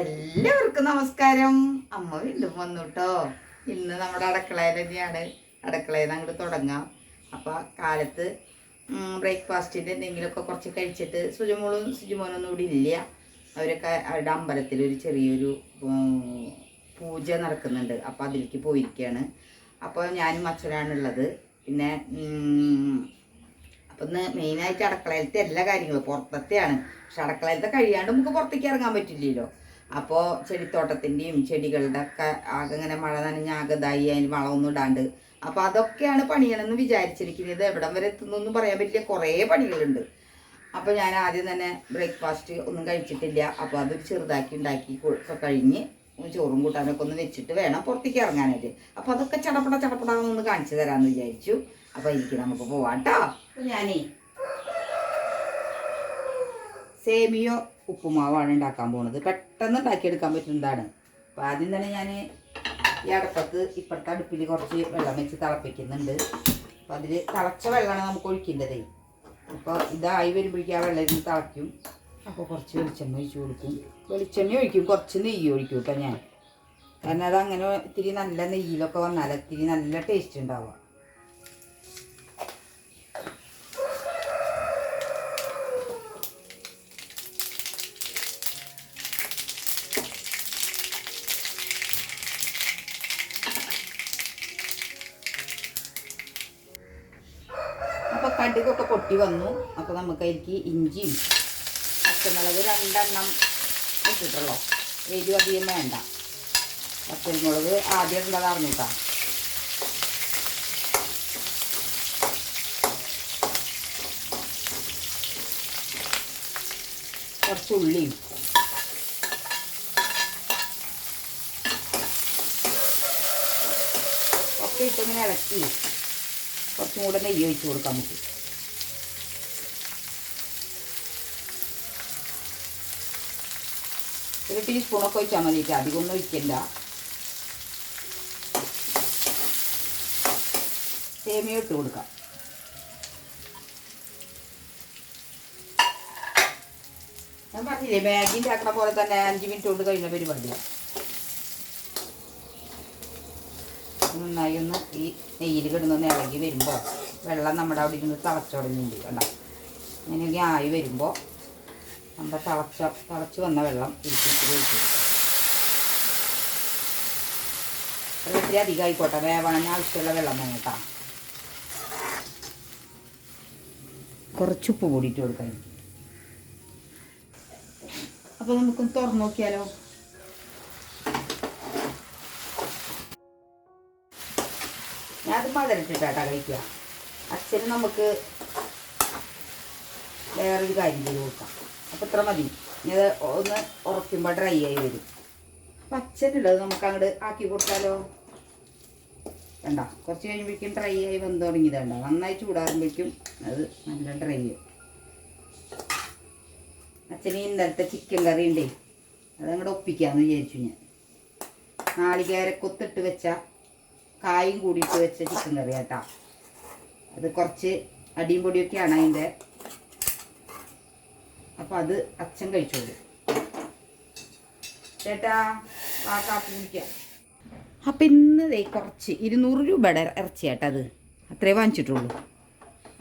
എല്ലാവർക്കും നമസ്കാരം. അമ്മ വീണ്ടും വന്നു കേട്ടോ ഇന്ന് നമ്മുടെ അടുക്കളയിൽ തന്നെയാണ്. അടുക്കളയിൽ അങ്ങോട്ട് തുടങ്ങാം. അപ്പോൾ കാലത്ത് ബ്രേക്ക്ഫാസ്റ്റിന്റെ എന്തെങ്കിലുമൊക്കെ കുറച്ച് കഴിച്ചിട്ട് സുജമോളും സുജിമോനൊന്നും ഇവിടെ ഇല്ല. അവരൊക്കെ അവരുടെ അമ്പലത്തിൽ ഒരു ചെറിയൊരു പൂജ നടക്കുന്നുണ്ട്. അപ്പോൾ അതിലേക്ക് പോയിരിക്കുകയാണ്. അപ്പോൾ ഞാനും അച്ഛനാണുള്ളത് പിന്നെ അപ്പം ഇന്ന് മെയിനായിട്ട് അടുക്കളയിലത്തെ എല്ലാ കാര്യങ്ങളും പുറത്തത്തെയാണ്. പക്ഷെ അടുക്കളയിലത്തെ കഴിയാണ്ട് നമുക്ക് പുറത്തേക്ക് ഇറങ്ങാൻ പറ്റില്ലല്ലോ. അപ്പോൾ ചെടിത്തോട്ടത്തിന്റെയും ചെടികളുടെ ഒക്കെ ആകെ ഇങ്ങനെ മഴ നനഞ്ഞ ആകെ അതിന് വളമൊന്നും ഇടാണ്ട്. അപ്പോൾ അതൊക്കെയാണ് പണിയണമെന്ന് വിചാരിച്ചിരിക്കുന്നത്. എവിടം വരെ എത്തുന്നൊന്നും പറയാൻ പറ്റില്ല. കുറേ പണികളുണ്ട്. അപ്പോൾ ഞാൻ ആദ്യം തന്നെ ബ്രേക്ക്ഫാസ്റ്റ് ഒന്നും കഴിച്ചിട്ടില്ല. അപ്പോൾ അതൊരു ചെറുതാക്കി ഉണ്ടാക്കി ഒക്കെ കഴിഞ്ഞ് ചോറും കൂട്ടാനൊക്കെ ഒന്ന് വെച്ചിട്ട് വേണം പുറത്തേക്ക് ഇറങ്ങാനായിട്ട്. അപ്പോൾ അതൊക്കെ ചടപ്പട ചടപ്പടാന്നൊന്ന് കാണിച്ചു തരാമെന്ന് വിചാരിച്ചു. അപ്പോൾ എനിക്ക് നമുക്ക് പോവാം കേട്ടോ. ഞാനേ സേമിയോ ഉപ്പുമാവാണ് ഉണ്ടാക്കാൻ പോകുന്നത് പെട്ടെന്ന് ഉണ്ടാക്കിയെടുക്കാൻ പറ്റുന്നതാണ്. അപ്പോൾ ആദ്യം തന്നെ ഞാൻ ഈ അടുപ്പത്ത് ഇപ്പോഴത്തെ അടുപ്പിൽ കുറച്ച് വെള്ളം വെച്ച് തിളപ്പിക്കുന്നുണ്ട്. അപ്പോൾ അതിൽ തിളച്ച വെള്ളമാണ് നമുക്ക് ഒഴിക്കേണ്ടത്. അപ്പോൾ ഇതായി വരുമ്പോഴേക്കും ആ വെള്ളം ഇരുന്ന് തിളയ്ക്കും. അപ്പോൾ കുറച്ച് വെളിച്ചെണ്ണ ഒഴിച്ച് കൊടുക്കും. വെളിച്ചെണ്ണ ഒഴിക്കും. കുറച്ച് നെയ്യ് ഒഴിക്കും കേട്ടോ ഞാൻ. കാരണം അതങ്ങനെ ഇത്തിരി നല്ല നെയ്യിലൊക്കെ വന്നാൽ ഇത്തിരി നല്ല ടേസ്റ്റ് ഉണ്ടാവുക. പൊട്ടി വന്നു. അപ്പോൾ നമുക്ക് അതിലേക്ക് ഇഞ്ചിയും പച്ചമുളക് രണ്ടെണ്ണം ഇട്ടിട്ടുള്ളൂ. എരിവ് അധികം വേണ്ട. പച്ചമുളക് ആദ്യം ഉള്ളതായിരുന്നു കേട്ടോ കുറച്ച് ഉള്ളിയും. ഒക്കെ ഇട്ടിങ്ങനെ ഇളക്കി. കുറച്ചും കൂടെ നെയ്യ് ഒഴിച്ച് കൊടുക്കാം നമുക്ക്. ഒരു ടീസ്പൂണൊക്കെ മതി കേട്ടോ അധികം ഒന്നും ഒഴിക്കണ്ട. സേമിയ ഇട്ട് കൊടുക്കാം. ഞാൻ പറഞ്ഞില്ലേ മാഗി ഉണ്ടാക്കണ പോലെ തന്നെ അഞ്ച് മിനിറ്റ് കൊണ്ട് കഴിഞ്ഞ പരിപാടിയാണ് നന്നായി ഒന്ന് ഈ നെയ്യിൽ കിടന്നൊന്ന് ഇളകി വരുമ്പോൾ വെള്ളം നമ്മുടെ അവിടെ ഇരുന്ന് തളച്ചോടുന്നുണ്ട് കണ്ടോ അങ്ങനെയൊക്കെ ആയി വരുമ്പോൾ നമ്മുടെ തിളച്ച തിളച്ച് വന്ന വെള്ളം ഇരിക്കും ഒഴിച്ച് ഇത്തിരി അധികം ആയിക്കോട്ടെ വേവണന് ആവശ്യമുള്ള വെള്ളം വേണം കേട്ടോ. കുറച്ച് ഉപ്പ് കൂടിയിട്ട് കൊടുക്കാൻ അപ്പോൾ നമുക്കൊന്ന് തുറന്നു നോക്കിയാലോ? ഞാനത് മധുരട്ടിട്ടാട്ടാ കഴിക്കുക. അച്ഛന് നമുക്ക് വേറൊരു കാര്യം ചെയ്ത് കൊടുക്കാം. അപ്പം ഇത്ര മതി. ഇനി അത് ഒന്ന് ഉറക്കുമ്പോൾ ഡ്രൈ ആയി വരും. പച്ചനുള്ളത് നമുക്ക് അങ്ങോട്ട് ആക്കി കൊടുത്താലോ? വേണ്ട. കുറച്ച് കഴിയുമ്പോഴേക്കും ഡ്രൈ ആയി വന്ന് വേണ്ട നന്നായി ചൂടാകുമ്പോഴേക്കും അത് നല്ല ഡ്രൈ ആവും അച്ഛന് ഇന്നലത്തെ ചിക്കൻ കറി ഉണ്ടേ അതങ്ങോട്ട് ഒപ്പിക്കാമെന്ന് വിചാരിച്ചു ഞാൻ. നാളികേര കൊത്തിട്ട് വെച്ച കായും കൂടിയിട്ട് വെച്ച ചിക്കൻ കറി കേട്ടാ അത് കുറച്ച് അടിയും പൊടിയൊക്കെയാണ് അതിന്റെ അപ്പം അത് അച്ഛൻ കഴിച്ചോളൂ. ചേട്ടാ ആ കാപ്പി കുടിക്കാം. അപ്പം ഇന്ന് കുറച്ച് ഇരുന്നൂറ് രൂപയുടെ ഇറച്ചി ചേട്ടാ അത്. അത്രേ വാങ്ങിച്ചിട്ടുള്ളൂ.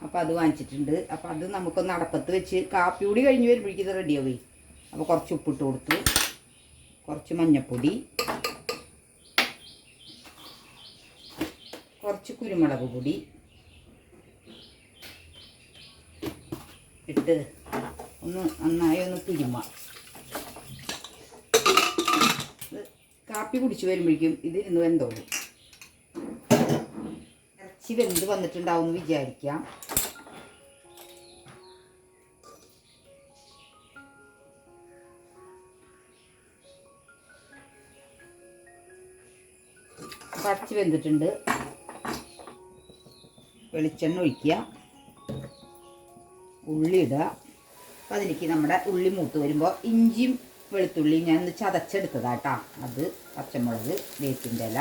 അപ്പോൾ അത് വാങ്ങിച്ചിട്ടുണ്ട്. അപ്പോൾ അത് നമുക്കൊന്ന് അടപ്പത്ത് വെച്ച് കാപ്പി കൂടി കഴിഞ്ഞ് വരുമ്പോഴേക്കും ഇത് റെഡിയാവേ അപ്പോൾ കുറച്ച് ഉപ്പിട്ട് കൊടുത്തു. കുറച്ച് മഞ്ഞപ്പൊടി. കുറച്ച് കുരുമുളക് പൊടി. ഇട്ട് ഒന്ന് നന്നായി ഒന്ന് തിരുമ്മ കാപ്പി കുടിച്ച് വരുമ്പോഴേക്കും ഇതിരുന്ന് വെന്തോളും. ഇറച്ചി വെന്ത് വന്നിട്ടുണ്ടാവും എന്ന് വിചാരിക്കാം പറിച്ച് വെന്തിട്ടുണ്ട്. വെളിച്ചെണ്ണ ഒഴിക്കുക. ഉള്ളി അപ്പം അതിലേക്ക് നമ്മുടെ ഉള്ളി മൂത്ത് വരുമ്പോൾ ഇഞ്ചിയും വെളുത്തുള്ളിയും ഞാൻ ഒന്ന് ചതച്ചെടുത്തതാട്ടാ. അത് പച്ചമുളക് വേപ്പിന്റെ ഇല.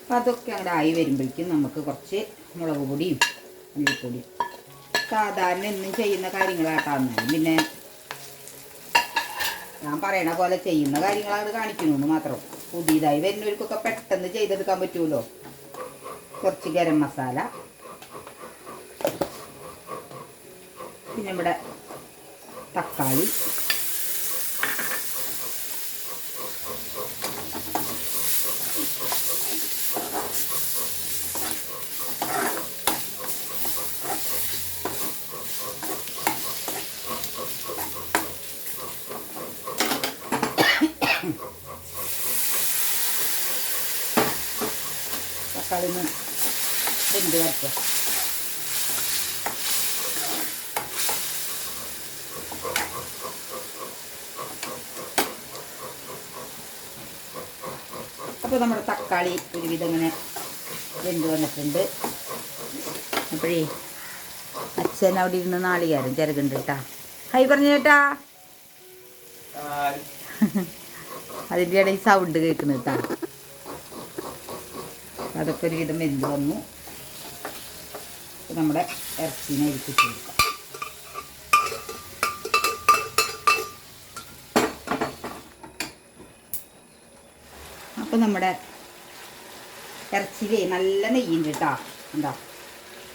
അപ്പം അതൊക്കെ അങ്ങോട്ട് ആയി വരുമ്പോഴേക്കും നമുക്ക് കുറച്ച് മുളക് പൊടിയും ഉള്ളിപ്പൊടിയും സാധാരണ എന്നും ചെയ്യുന്ന കാര്യങ്ങളാട്ടാന്ന് പിന്നെ ഞാൻ പറയണ പോലെ ചെയ്യുന്ന കാര്യങ്ങളാണ് കാണിക്കുന്നു മാത്രം. പുതിയതായി വരുന്നവർക്കൊക്കെ പെട്ടെന്ന് ചെയ്തെടുക്കാൻ പറ്റുമല്ലോ കുറച്ച് ഗരം മസാല. പിന്നെ ഇവിടെ തക്കാളി തക്കാളി ഒന്ന് വെന്ത് വരയ്ക്കുക അപ്പോൾ നമ്മുടെ തക്കാളി ഒരുവിധം ഇങ്ങനെ വെന്ത് വന്നിട്ടുണ്ട്. അപ്പോഴേ അച്ഛൻ അവിടെ ഇരുന്ന് നാളികാരം ചിരകുണ്ട് കേട്ടാ ഹൈ പറഞ്ഞു കേട്ടാ അതിന്റെ ഇടയിൽ സൗണ്ട് കേൾക്കുന്നു കേട്ടാ അതൊക്കെ ഒരുവിധം വെന്ത് വന്നു. നമ്മുടെ ഇറച്ചിനെ അരിപ്പിച്ച് കൊടുക്കാം അപ്പോൾ നമ്മുടെ ഇറച്ചിയിലേ നല്ല നെയ്യുണ്ട് കേട്ടോ. എന്താ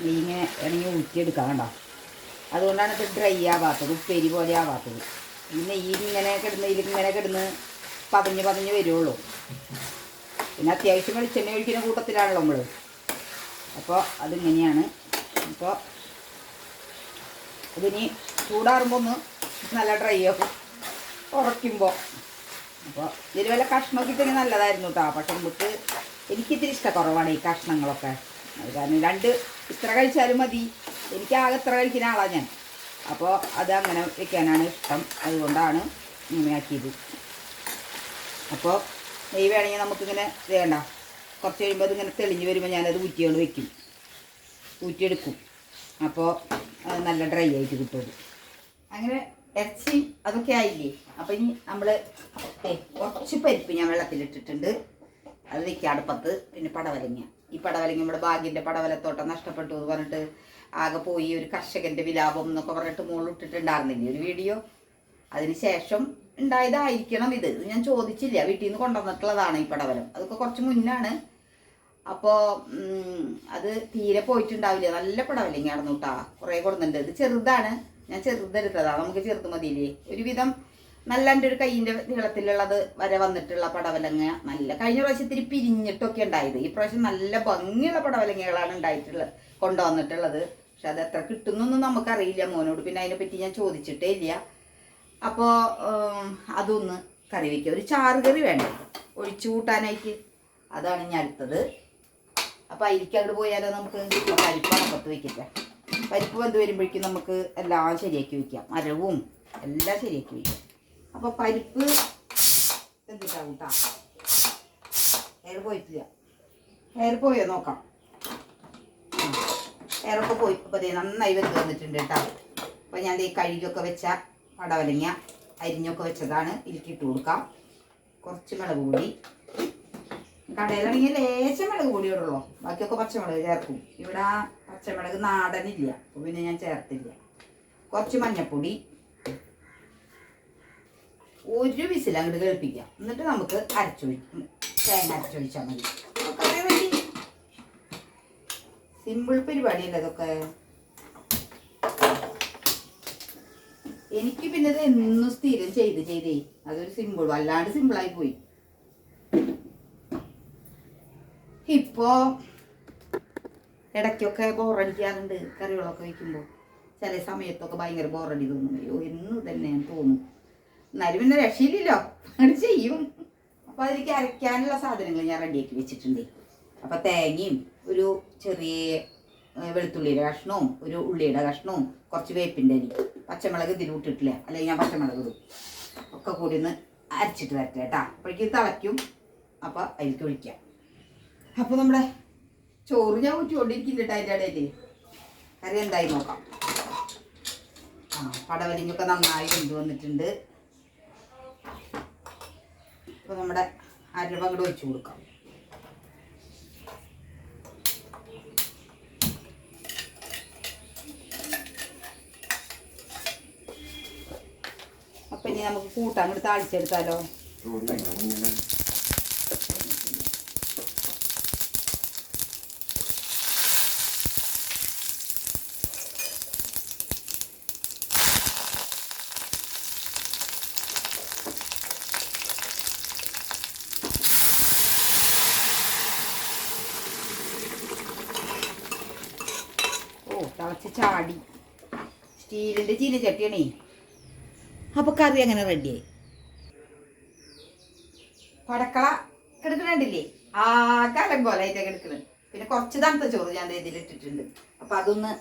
നെയ്യ് ഇങ്ങനെ ഇറങ്ങി ഊറ്റിയെടുക്കാം കണ്ടോ? അതുകൊണ്ടാണ് ഇത് ഡ്രൈ ആവാത്തത് ഉപ്പേരി പോലെ ആവാത്തത്. ഈ നെയ്യിൽ ഇങ്ങനെ കിടന്ന് ഇങ്ങനെ കിടന്ന് പതഞ്ഞ് പതഞ്ഞ് വരുള്ളൂ. പിന്നെ അത്യാവശ്യം വെളിച്ചെണ്ണ ഒഴിക്കുന്ന കൂട്ടത്തിലാണല്ലോ നമ്മൾ അപ്പോൾ അതിങ്ങനെയാണ്. അപ്പോൾ ഇതിനി ചൂടാറുമ്പോൾ ഒന്ന് നല്ല ഡ്രൈ ആക്കും ഉറയ്ക്കുമ്പോൾ അപ്പോൾ ഇതിൽ വല്ല കഷ്ണമൊക്കെ ഇത്തിരി നല്ലതായിരുന്നു കേട്ടോ പക്ഷെ നമുക്ക് എനിക്കിത്തിരി ഇഷ്ടക്കുറവാണ് ഈ കഷ്ണങ്ങളൊക്കെ. അത് കാരണം രണ്ട് ഇത്ര കഴിച്ചാലും മതി. എനിക്ക് ആകെ ഇത്ര കഴിക്കുന്ന ആളാണ് ഞാൻ. അപ്പോൾ അത് അങ്ങനെ വെക്കാനാണ് ഇഷ്ടം. അതുകൊണ്ടാണ് ഇങ്ങനെ ആക്കിയത്. അപ്പോൾ നെയ്യ് വേണമെങ്കിൽ നമുക്കിങ്ങനെ വേണ്ട. കുറച്ച് കഴിയുമ്പോൾ അതിങ്ങനെ തെളിഞ്ഞ് വരുമ്പോൾ ഞാനത് ഊറ്റിയോണ്ട് വെക്കും. ഊറ്റിയെടുക്കും. അപ്പോൾ നല്ല ഡ്രൈ ആയിട്ട് കിട്ടും അങ്ങനെ ഇറച്ചി അതൊക്കെ ആയില്ലേ? അപ്പം ഇനി നമ്മൾ കുറച്ച് പരിപ്പ് ഞാൻ വെള്ളത്തിലിട്ടിട്ടുണ്ട്. അത് വെക്കുക അടുപ്പത്ത്. പിന്നെ പടവലങ്ങ. ഈ പടവലങ്ങ നമ്മുടെ ഭാഗ്യന്റെ പടവലത്തോട്ടം നഷ്ടപ്പെട്ടു എന്ന് പറഞ്ഞിട്ട് ആകെ പോയി ഒരു കർഷകന്റെ വിലാപം എന്നൊക്കെ പറഞ്ഞിട്ട് മുകളിലിട്ടിട്ടുണ്ടായിരുന്നില്ലേ ഒരു വീഡിയോ? അതിന് ശേഷം ഉണ്ടായതായിരിക്കണം ഇത്. ഞാൻ ചോദിച്ചില്ല. വീട്ടിൽ നിന്ന് കൊണ്ടുവന്നിട്ടുള്ളതാണ് ഈ പടവലം. അതൊക്കെ കുറച്ച് മുന്നാണ്. അപ്പോൾ അത് തീരെ പോയിട്ടുണ്ടാവില്ല. നല്ല പടവലങ്ങയായിരുന്നു കേട്ടാ. കുറേ കൊടുക്കുന്നുണ്ട് ഇത് ചെറുതാണ്. ഞാൻ ചെറുതെടുത്തതാണ് നമുക്ക് ചെറുത് മതിയില്ലേ? ഒരുവിധം നല്ല എന്റെ ഒരു കൈയിന്റെ നീളത്തിലുള്ളത് വരെ വന്നിട്ടുള്ള പടവലങ്ങ. നല്ല കഴിഞ്ഞ പ്രാവശ്യം ഇത്തിരി പിരിഞ്ഞിട്ടൊക്കെ ഉണ്ടായത്. ഈ പ്രാവശ്യം നല്ല ഭംഗിയുള്ള പടവലങ്ങകളാണ് ഉണ്ടായിട്ടുള്ളത് കൊണ്ടുവന്നിട്ടുള്ളത്. പക്ഷെ അത് എത്ര കിട്ടുന്നൊന്നും നമുക്കറിയില്ല മോനോട്. പിന്നെ അതിനെപ്പറ്റി ഞാൻ ചോദിച്ചിട്ടേ ഇല്ല. അപ്പോൾ അതൊന്ന് കറി വയ്ക്കുക ഒരു ചാറ് കറി വേണ്ട? ഒഴിച്ചു കൂട്ടാനായിട്ട്. അതാണ് ഞാൻ അടുത്തത്. അപ്പോൾ അരിക്ക് അങ്ങോട്ട് പോയാലോ നമുക്ക്? പരിപ്പാണ് പുറത്ത് വയ്ക്കട്ടെ പരിപ്പ് വന്ന് വരുമ്പോഴേക്കും നമുക്ക് എല്ലാം ശരിയാക്കി വയ്ക്കാം മരവും എല്ലാം ശരിയാക്കി വയ്ക്കാം അപ്പോൾ പരിപ്പ് എന്തിട്ടാ കൂട്ടാ എയർ പോയിട്ടില്ല. എയർ പോയോ? നോക്കാം. എയറൊക്കെ പോയി. അപ്പോൾ നന്നായി വെച്ച് വന്നിട്ടുണ്ട് കേട്ടോ അപ്പോൾ ഞാൻ ഈ കഴുകിയൊക്കെ വെച്ച പടവലങ്ങ അരിഞ്ഞൊക്കെ വെച്ചതാണ്. ഇരിക്കിട്ട് കൊടുക്കാം. കുറച്ച് മുളക് പൊടി. കടയിലാണെങ്കിൽ ലേശം മുളക് പൊടി ഇടുള്ളൂ. ബാക്കിയൊക്കെ പച്ചമുളക് ചേർക്കും. ഇവിടെ പച്ചമുളക് നാടനില്ല. അപ്പോൾ പിന്നെ ഞാൻ ചേർത്തില്ല. കുറച്ച് മഞ്ഞപ്പൊടി. ഒരു വിസിൽ അങ്ങോട്ട് കേൾപ്പിക്കാം. എന്നിട്ട് നമുക്ക് അരച്ചൊഴി തേങ്ങ അരച്ചൊഴിച്ചാൽ മതി. സിമ്പിൾ പരിപാടിയല്ലേ അതൊക്കെ എനിക്ക് പിന്നെ ഇത് എന്നും സ്ഥിരം ചെയ്ത് ചെയ്തേ. അതൊരു സിമ്പിൾ വല്ലാണ്ട് സിമ്പിളായി പോയി. ഇപ്പോ ഇടയ്ക്കൊക്കെ ബോറടിക്കാറുണ്ട് കറികളൊക്കെ വയ്ക്കുമ്പോൾ ചില സമയത്തൊക്കെ ഭയങ്കര ബോറടി തോന്നും. അയ്യോ എന്ന് തന്നെ തോന്നും. എന്നാലും പിന്നെ രക്ഷയില്ലല്ലോ. അങ്ങനെ ചെയ്യും. അപ്പോൾ അതിലേക്ക് അരയ്ക്കാനുള്ള സാധനങ്ങൾ ഞാൻ റെഡിയാക്കി വെച്ചിട്ടുണ്ട്. അപ്പോൾ തേങ്ങയും ഒരു ചെറിയ വെളുത്തുള്ളിയുടെ കഷ്ണവും ഒരു ഉള്ളിയുടെ കഷ്ണവും കുറച്ച് വേപ്പിന്റെ അരി പച്ചമുളക് ഇതിലൂട്ടിട്ടില്ല അല്ലെങ്കിൽ ഞാൻ പച്ചമുളക് ഇടും. ഒക്കെ കൂടി ഒന്ന് അരച്ചിട്ട് വരട്ടെ കേട്ടോ. അപ്പോഴേക്കും തിളയ്ക്കും. അപ്പോൾ അതിലേക്ക് ഒഴിക്കാം. അപ്പോൾ നമ്മുടെ ചോറ് ഞാൻ ഊറ്റിക്കൊണ്ടിരിക്കുന്നുണ്ട് അതിന്റെ ഇടയിൽ കറി എന്തായി നോക്കാം. ആ പടവലിങ്ങൊക്കെ നന്നായി കൊണ്ടുവന്നിട്ടുണ്ട് വന്നിട്ടുണ്ട്. അപ്പോൾ നമ്മുടെ അരവങ്ങട് ഒഴിച്ചു കൊടുക്കാം. അപ്പം ഇനി നമുക്ക് കൂട്ടാൻ അങ്ങോട്ട് താളിച്ചെടുത്താലോ? ഓ തിളച്ച് ചാടി. സ്റ്റീലിന്റെ ചീനച്ചട്ടിയാണേ. അപ്പോൾ കറി അങ്ങനെ റെഡിയായി പടക്കള കിടക്കണില്ലേ ആ പോലെ കോലായിട്ട് കിടക്കണ്. പിന്നെ കുറച്ച് തണുത്ത ചോറ് ഞാൻ ഇതിൽ ഇട്ടിട്ടുണ്ട്. അപ്പം അതൊന്ന്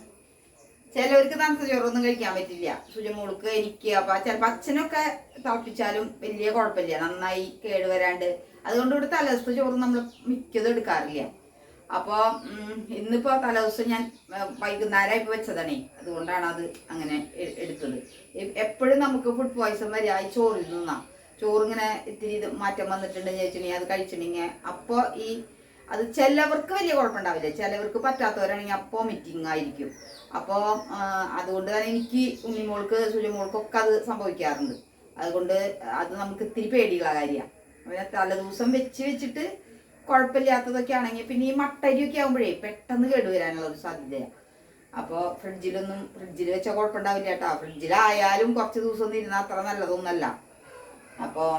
ചിലവർക്ക് തണുത്ത ചോറൊന്നും കഴിക്കാൻ പറ്റില്ല. സുജമോൾക്ക് എനിക്ക് അപ്പം ചിലപ്പോൾ അച്ഛനൊക്കെ തിളപ്പിച്ചാലും വലിയ കുഴപ്പമില്ല. നന്നായി കേടുവരാണ്ട്. അതുകൊണ്ട് ഇവിടെ തലസ്ഥ ചോറ് നമ്മൾ മിക്കതും എടുക്കാറില്ല. അപ്പോൾ ഇന്നിപ്പോൾ തലേദിവസം ഞാൻ വൈകുന്നേരം ഇപ്പോൾ വെച്ചതാണേ. അതുകൊണ്ടാണ് അത് അങ്ങനെ എടുത്തത്. എപ്പോഴും നമുക്ക് ഫുഡ് പോയ്സൺ വരിക ഈ ചോറിൽ നിന്നാ ചോറിങ്ങനെ ഇത്തിരി ഇത് മാറ്റം വന്നിട്ടുണ്ടെന്ന് ചോദിച്ചിട്ടുണ്ടെങ്കിൽ അത് കഴിച്ചിട്ടുണ്ടെങ്കിൽ അപ്പോ ഈ അത് ചിലവർക്ക് വലിയ കുഴപ്പമുണ്ടാവില്ല. ചിലവർക്ക് പറ്റാത്തവരാണെങ്കിൽ അപ്പോ മിറ്റിംഗ് ആയിരിക്കും. അപ്പോ അതുകൊണ്ട് തന്നെ എനിക്ക് ഉണ്ണിമോൾക്ക് സുജമോൾക്കൊക്കെ അത് സംഭവിക്കാറുണ്ട്. അതുകൊണ്ട് അത് നമുക്ക് ഇത്തിരി പേടിയുള്ള കാര്യമാണ്. പിന്നെ തലേദിവസം വെച്ച് വെച്ചിട്ട് കുഴപ്പമില്ലാത്തതൊക്കെ ആണെങ്കിൽ പിന്നെ ഈ മട്ടരിയൊക്കെ ആകുമ്പോഴേ പെട്ടെന്ന് കേടുവരാനുള്ള ഒരു സാധ്യതയാണ് അപ്പോൾ ഫ്രിഡ്ജിലൊന്നും ഫ്രിഡ്ജിൽ വെച്ചാൽ കുഴപ്പമുണ്ടാവില്ല കേട്ടോ. ഫ്രിഡ്ജിലായാലും കുറച്ച് ദിവസം ഒന്നും ഇരുന്നാൽ അത്ര നല്ലതൊന്നല്ല. അപ്പോൾ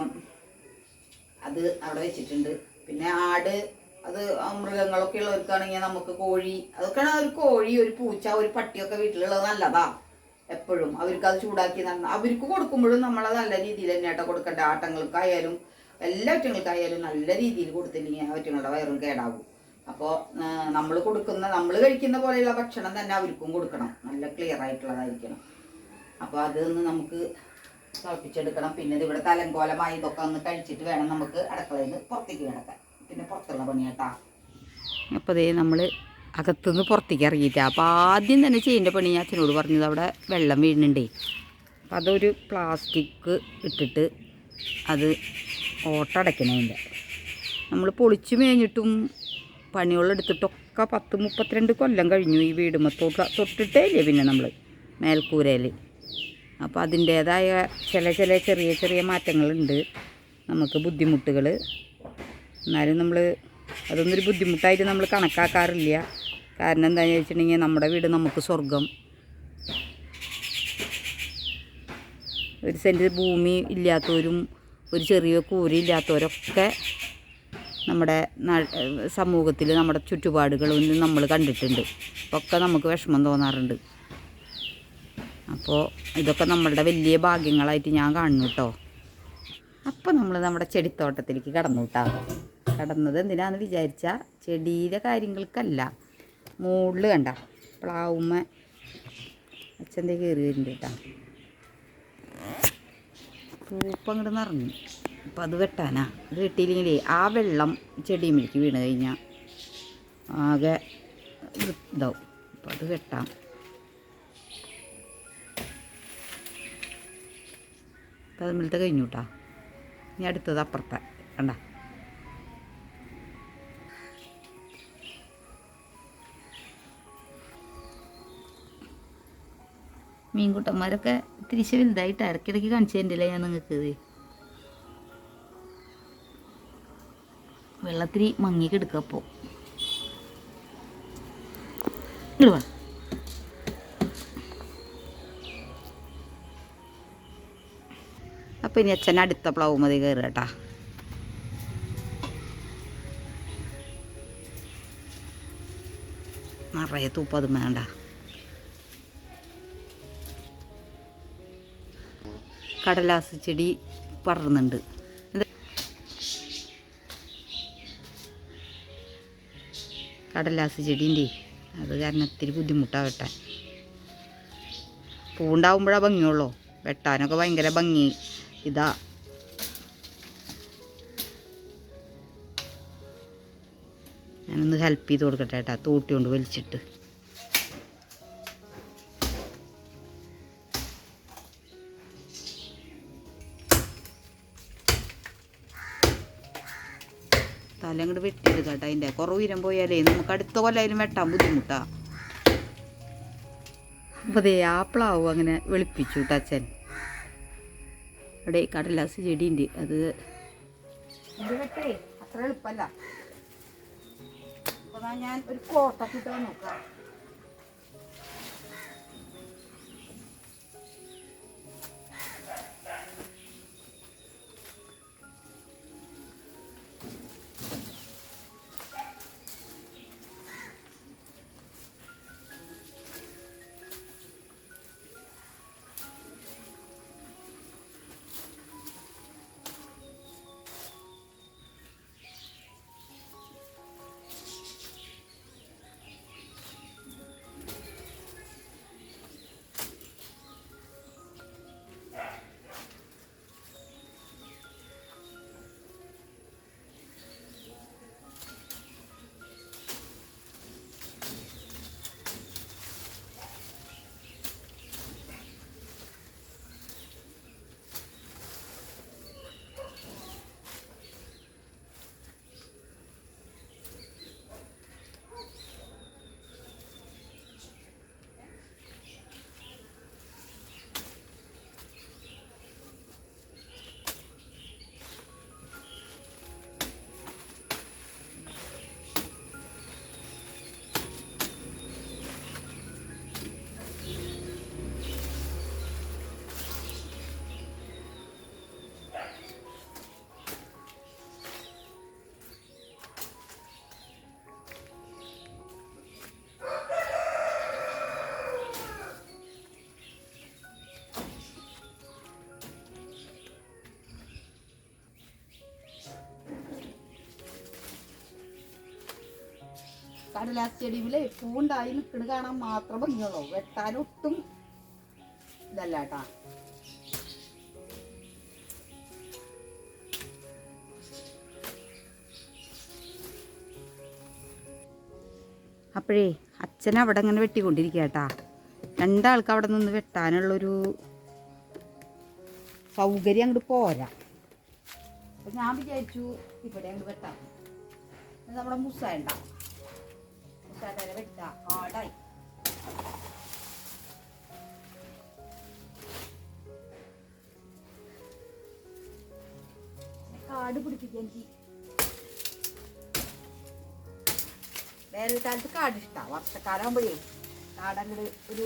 അത് അവിടെ വെച്ചിട്ടുണ്ട്. പിന്നെ ആട് അത് മൃഗങ്ങളൊക്കെ ഉള്ളവർക്കാണെങ്കിൽ നമുക്ക് കോഴി അതൊക്കെ ഒരു കോഴി ഒരു പൂച്ച ഒരു പട്ടിയൊക്കെ വീട്ടിലുള്ളത് നല്ലതാ. എപ്പോഴും. അവർക്ക് അത് ചൂടാക്കി നന്ന അവർക്ക് കൊടുക്കുമ്പോഴും നമ്മളത് നല്ല രീതിയിൽ തന്നെ കേട്ടോ ആട്ടങ്ങൾക്കായാലും എല്ലാ ഒറ്റങ്ങൾക്കായാലും നല്ല രീതിയിൽ കൊടുത്തില്ലെങ്കിൽ ആ ഒറ്റങ്ങളുടെ വയറും കേടാവും. അപ്പോൾ നമ്മൾ കൊടുക്കുന്ന നമ്മൾ കഴിക്കുന്ന പോലെയുള്ള ഭക്ഷണം തന്നെ അവർക്കും കൊടുക്കണം. നല്ല ക്ലിയർ ആയിട്ടുള്ളതായിരിക്കണം. അപ്പോൾ അതൊന്ന് നമുക്ക് തിളപ്പിച്ചെടുക്കണം. പിന്നെ ഇവിടെ തലങ്കോലമായി ഇതൊക്കെ ഒന്ന് കഴിച്ചിട്ട് വേണം നമുക്ക് അടുക്കളയിൽ നിന്ന് പുറത്തേക്ക് കിടക്കാൻ. പിന്നെ പുറത്തുള്ള പണി കേട്ടാ. അപ്പോൾ ദേ നമ്മൾ അകത്തുനിന്ന് പുറത്തേക്ക് ഇറങ്ങിയിട്ട്. അപ്പോൾ ആദ്യം തന്നെ ചെയ്യേണ്ട പണി ഞാൻ അച്ഛനോട് പറഞ്ഞത് അവിടെ വെള്ളം വീഴുന്നുണ്ടേ. അപ്പോൾ അതൊരു പ്ലാസ്റ്റിക് ഇട്ടിട്ട് അത് ഓട്ടടയ്ക്കണതിന്റെ നമ്മൾ പൊളിച്ചു മേഞ്ഞിട്ടും പണികളെടുത്തിട്ടൊക്കെ പത്ത് മുപ്പത്തിരണ്ട് കൊല്ലം കഴിഞ്ഞു ഈ വീടുമ്മ തൊട്ട് തൊട്ടിട്ടേ ഇല്ലേ പിന്നെ നമ്മൾ മേൽക്കൂരയിൽ അപ്പോൾ അതിന്റേതായ ചില ചില ചെറിയ ചെറിയ മാറ്റങ്ങളുണ്ട്. നമുക്ക് ബുദ്ധിമുട്ടുകൾ എന്നാലും നമ്മൾ അതൊന്നൊരു ബുദ്ധിമുട്ടായിട്ട് നമ്മൾ കണക്കാക്കാറില്ല. കാരണം എന്താണെന്ന് വെച്ചിട്ടുണ്ടെങ്കിൽ നമ്മുടെ വീട് നമുക്ക് സ്വർഗം. ഒരു സെന്റ് ഭൂമി ഇല്ലാത്തവരും ഒരു ചെറിയ കൂരി ഇല്ലാത്തവരൊക്കെ നമ്മുടെ സമൂഹത്തിൽ നമ്മുടെ ചുറ്റുപാടുകളൊന്നും നമ്മൾ കണ്ടിട്ടുണ്ട്. ഒക്കെ നമുക്ക് വിഷമം തോന്നാറുണ്ട്. അപ്പോൾ ഇതൊക്കെ നമ്മളുടെ വലിയ ഭാഗ്യങ്ങളായിട്ട് ഞാൻ കാണുന്നു കേട്ടോ അപ്പോൾ നമ്മൾ നമ്മുടെ ചെടിത്തോട്ടത്തിലേക്ക് കടന്നു കേട്ടോ കടന്നത് എന്തിനാന്ന് വിചാരിച്ചാൽ ചെടിയിലെ കാര്യങ്ങൾക്കല്ല. മുകളിൽ കണ്ട പ്ലാവുമ്മ അച്ഛന്റെ കയറി വരുന്നുണ്ട് കേട്ടോ പൂപ്പം അങ്ങോട്ട് നിറഞ്ഞു. അപ്പം അത് വെട്ടാനാ. അത് വെട്ടിയില്ലെങ്കിലേ ആ വെള്ളം ചെടിയുമിലേക്ക് വീണ് കഴിഞ്ഞാൽ ആകെ ഇതാവും. അപ്പം അത് വെട്ടാം. അപ്പം അതിലത്തെ കഴിഞ്ഞു കേട്ടോ ഇനി അടുത്തത് അപ്പുറത്തെ. കണ്ട? മീൻകുട്ടന്മാരൊക്കെ തിരിച്ച് വലുതായിട്ട് ഇടയ്ക്കിടയ്ക്ക് കാണിച്ചു ഞാൻ നിങ്ങൾക്ക് വെള്ളത്തിരി മങ്ങി കിടക്കുക അപ്പോൾ. ഇങ്ങോട്ട് വാ. ഇനി അച്ഛൻ അടുത്ത പ്ലവ് മതി കയറുക കേട്ടാ. നിറയെ തൂപ്പതും വേണ്ട. കടലാസ് ചെടി പടർന്നുണ്ട് കടലാസ് ചെടീന്റെ അത് കാരണം ഇത്തിരി ബുദ്ധിമുട്ടാണ് വെട്ടാൻ. പൂണ്ടാവുമ്പോഴാണ് ഭംഗിയുള്ളൂ. വെട്ടാനൊക്കെ ഭയങ്കര ഭംഗി. ഇതാ. ഞാനൊന്ന് ഹെൽപ്പ് ചെയ്ത് കൊടുക്കട്ടെ ഏട്ടാ തൂട്ടി കൊണ്ട് വലിച്ചിട്ട്. തല അങ്ങോട്ട് വെട്ടിയെടുക്കാം കേട്ടോ അതിന്റെ. കുറവ് ഉയരം പോയാലേ നമുക്ക് അടുത്ത കൊല്ലായാലും വെട്ടാൻ ബുദ്ധിമുട്ടാ. അപ്പോൾ അതേ ആ പ്ലാവ് അങ്ങനെ വെളുപ്പിച്ചു അച്ഛൻ. അവിടെ കടലാസ് ചെടിയുണ്ട്. അത് അത്ര ഞാൻ ഒരു കോട്ടൊക്കെ നോക്കാം കടലാസ് ചെടിയിലെ പൂണ്ടായി നിൽക്കണ കാണാൻ മാത്രം ഭംഗിയുള്ളൂ. വെട്ടാനൊട്ടും ഇതല്ല കേട്ടാ. അപ്പോഴേ അച്ഛൻ അവിടെ അങ്ങനെ വെട്ടിക്കൊണ്ടിരിക്കുക കേട്ടാ. രണ്ടാൾക്ക് അവിടെ നിന്ന് വെട്ടാനുള്ളൊരു സൗകര്യം അങ്ങോട്ട് പോരാ. അപ്പം ഞാൻ വിചാരിച്ചു ഇവിടെ അങ്ങോട്ട് വെട്ടാം. നമ്മുടെ മുസാണ്ട കാട് വേനൽക്കാലത്ത് കാട് ഇഷ്ടമാണ് വർഷക്കാലാകുമ്പോഴേ കാടങ്ങട് ഒരു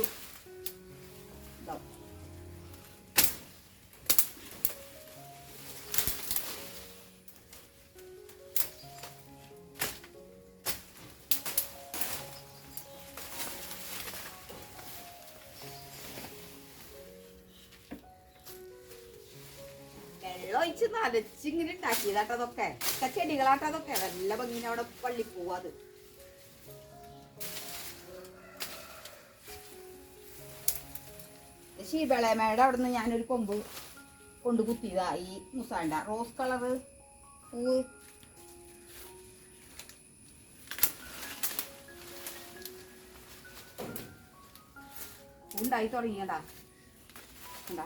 നനച്ചിങ്ങനെ ഉണ്ടാക്കിയതാട്ടോ അതൊക്കെ. ഒക്കെ ചെടികളാട്ടോ അതൊക്കെ. നല്ല ഭംഗിന് അവിടെ പള്ളി പോവാത് ശീബളേമയുടെ അവിടെ നിന്ന് ഞാനൊരു കൊമ്പ് കൊണ്ട് കുത്തിയതാ ഈ മുസാണ്ട. റോസ് കളറ് പൂവ്. ഉണ്ടായി തുടങ്ങിയതാ.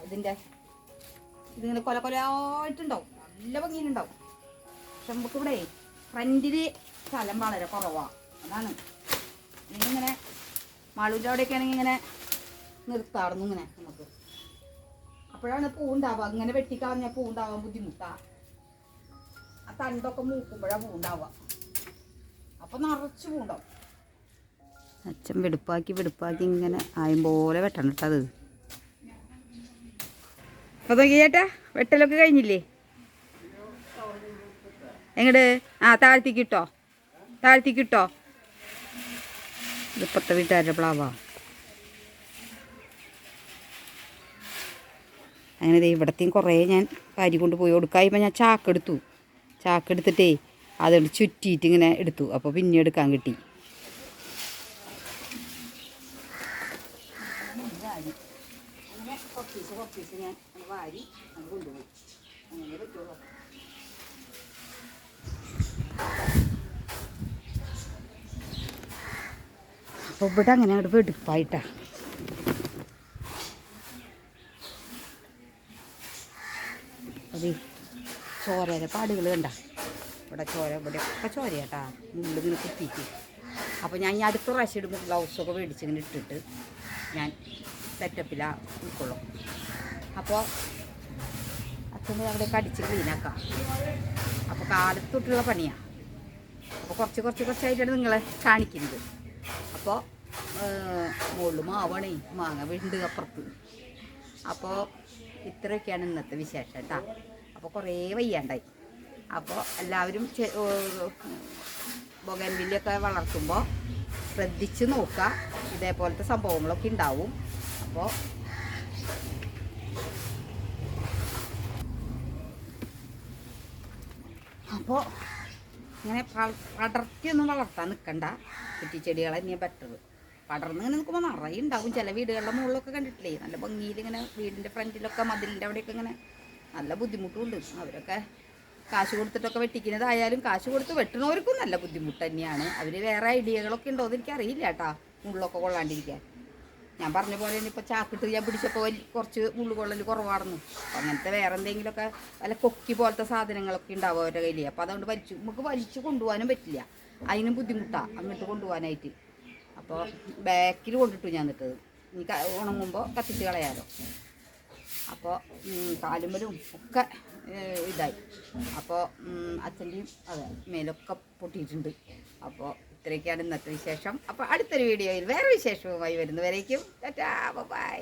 ഇതിന്റെ ഇതിങ്ങനെ കൊല കൊലയായിട്ടുണ്ടാവും. നല്ല ഭംഗിയിലുണ്ടാവും. പക്ഷെ നമുക്ക് ഇവിടെ ഫ്രണ്ടിൽ സ്ഥലം വളരെ കുറവാണ് അതാണ്. ഇങ്ങനെ മാളൂന്റെ അവിടെയൊക്കെ ആണെങ്കിൽ ഇങ്ങനെ നിർത്താറുന്നു ഇങ്ങനെ നമുക്ക്. അപ്പോഴാണ് പൂണ്ടാവുക ഇങ്ങനെ വെട്ടിക്കളഞ്ഞാൽ പൂ ഉണ്ടാവാൻ ബുദ്ധിമുട്ടാ. ആ തണ്ടൊക്കെ മൂക്കുമ്പോഴാണ് പൂണ്ടാവുക അപ്പൊ നിറച്ച് പൂണ്ടാവും അച്ഛൻ വെടുപ്പാക്കി വെടുപ്പാക്കി ഇങ്ങനെ ആയും പോലെ വെട്ടണം കേട്ടോ അത്. ചേട്ടാ വെട്ടലൊക്കെ കഴിഞ്ഞില്ലേ? എങ്ങട്? ആ താഴ്ത്തിക്ക് താഴ്ത്തിക്കിട്ടോ. താഴ്ത്തിക്ക് ഇട്ടോ ഇതിപ്പത്തെ വീട്ടുകാരുടെ പ്ലാവാ. അങ്ങനെ ഇവിടത്തെയും കുറേ ഞാൻ കാരി കൊണ്ട് പോയി കൊടുക്കായപ്പോൾ ഞാൻ ചാക്കെടുത്തു ചാക്കെടുത്തിട്ടേ അതുകൊണ്ട് ചുറ്റിയിട്ട് ഇങ്ങനെ എടുത്തു. അപ്പോൾ പിന്നെ എടുക്കാൻ കിട്ടി. ഞാൻ വാരി കൊണ്ടുപോയി. അങ്ങനെ പറ്റുള്ളൂ. അപ്പോൾ ഇവിടെ അങ്ങനെ അങ്ങോട്ട് വെടുപ്പായിട്ടാ. അതെ ചോരയുടെ പാടുകൾ കണ്ട? ഇവിടെ ചോര ഇവിടെ ഒക്കെ ചോരയാട്ടാ മുള്ളിങ്ങനെ കുത്തിയിട്ട്. അപ്പോൾ ഞാൻ ഈ അടുത്ത പ്രാവശ്യം ഇടുമ്പോൾ ഗ്ലൗസൊക്കെ മേടിച്ചിങ്ങനെ ഇട്ടിട്ട് ഞാൻ സെറ്റപ്പിലാണ് ഉൾക്കൊള്ളും. അപ്പോൾ അച്ഛന്റെ അവിടെയൊക്കെ അടിച്ച് ക്ലീനാക്കാം അപ്പോൾ കാലത്തൊട്ടുള്ള പണിയാണ് അപ്പോൾ കുറച്ച് കുറച്ച് കുറച്ചായിട്ടാണ് നിങ്ങളെ കാണിക്കുന്നത്. അപ്പോൾ മുകളിൽ മാവണേ മാങ്ങ വീണ്ട് അപ്പുറത്ത്. അപ്പോൾ ഇത്രയൊക്കെയാണ് ഇന്നത്തെ വിശേഷം കേട്ടോ. അപ്പോൾ കുറേ വയ്യാണ്ടായി. അപ്പോൾ എല്ലാവരും ബൊഗൻവില്ലൊക്കെ വളർത്തുമ്പോൾ ശ്രദ്ധിച്ച് നോക്കുക ഇതേപോലത്തെ സംഭവങ്ങളൊക്കെ ഉണ്ടാവും അപ്പോൾ അപ്പോൾ ഇങ്ങനെ പടർത്തി പടർത്തിയൊന്നും വളർത്താൻ നിൽക്കണ്ട കുറ്റിച്ചെടികളെ തന്നെയാണ് ബെറ്റർ പടർന്ന് ഇങ്ങനെ നിൽക്കുമ്പോൾ നിറയെ ഉണ്ടാവും ചില വീടുകളുടെ മുകളിലൊക്കെ കണ്ടിട്ടില്ലേ? നല്ല ഭംഗിയിൽ ഇങ്ങനെ വീടിന്റെ ഫ്രണ്ടിലൊക്കെ മതിലിന്റെ അവിടെയൊക്കെ ഇങ്ങനെ നല്ല ബുദ്ധിമുട്ടുണ്ട്. അവരൊക്കെ കാശ് കൊടുത്തിട്ടൊക്കെ വെട്ടിക്കുന്നതായാലും കാശ് കൊടുത്ത് വെട്ടണവർക്കും നല്ല ബുദ്ധിമുട്ട് തന്നെയാണ്. അവർ വേറെ ഐഡിയകളൊക്കെ ഉണ്ടോ എന്ന് എനിക്കറിയില്ല കേട്ടാ. മുള്ളൊക്കെ കൊള്ളാണ്ടിരിക്കാൻ. ഞാൻ പറഞ്ഞ പോലെ തന്നെ ഇപ്പോൾ ചാക്കിട്ട് ഞാൻ പിടിച്ചപ്പോൾ കുറച്ച് മുള്ളുകൊള്ളൽ അപ്പോൾ അങ്ങനത്തെ വേറെ എന്തെങ്കിലുമൊക്കെ വല്ല കൊക്കി പോലത്തെ സാധനങ്ങളൊക്കെ ഉണ്ടാവും അവരുടെ കയ്യിൽ അപ്പോൾ അതുകൊണ്ട് വലിച്ചു നമുക്ക് വലിച്ചു കൊണ്ടുപോകാനും പറ്റില്ല. അതിനും ബുദ്ധിമുട്ടാണ് അങ്ങോട്ട് കൊണ്ടുപോകാനായിട്ട്. അപ്പോൾ ബാക്കിൽ കൊണ്ടിട്ടു ഞാൻ നിട്ടത് ഇനി ഉണങ്ങുമ്പോൾ കത്തിച്ച് കളയാലോ. അപ്പോൾ കാലുമ്പലും ഒക്കെ ഇതായി. അപ്പോൾ അച്ഛന്റെയും അതെ മേലൊക്കെ പൊട്ടിയിട്ടുണ്ട്. അപ്പോൾ ഇത്രയൊക്കെയാണ് ഇന്നത്തെ വിശേഷം. അപ്പോൾ അടുത്തൊരു വീഡിയോയിൽ വേറെ വിശേഷവുമായി വരുന്നവരേക്കും. Tata bye.